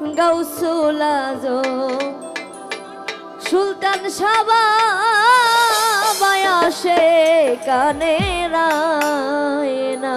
গৌসুল সুলতান সাবা আসে কানে রায় না।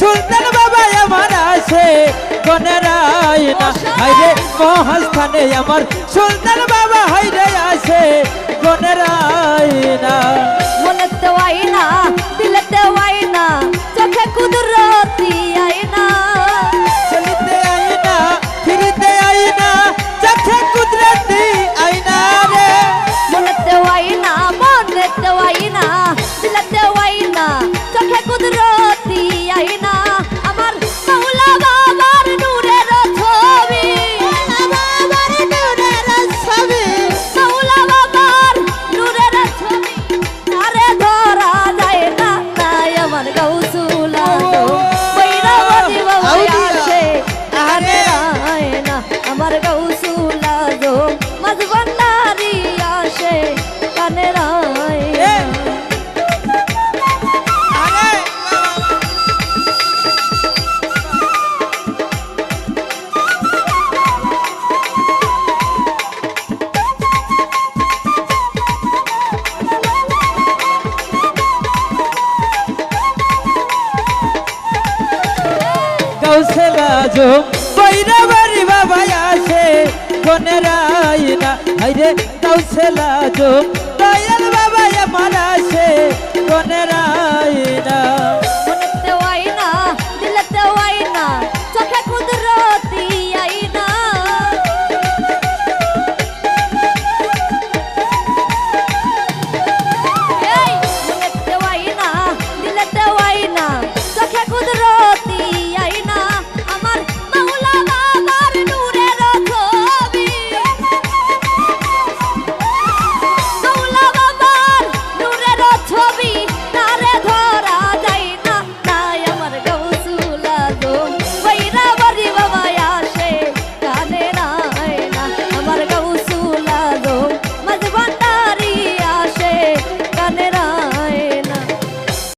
সুলতান বাবা আমার আসে রায় না। হাইরে মহাস্থানে আমার সুলতান বাবা হাইরে আসে রায় না। মনতে ওয়াইনা দিলতে ওয়াইনা আছো কইরা বাড়ি বাবা আসে কোনের আইনা হাইরে, তাও ছেলা দয়াল বাবা আমার আসে কোনের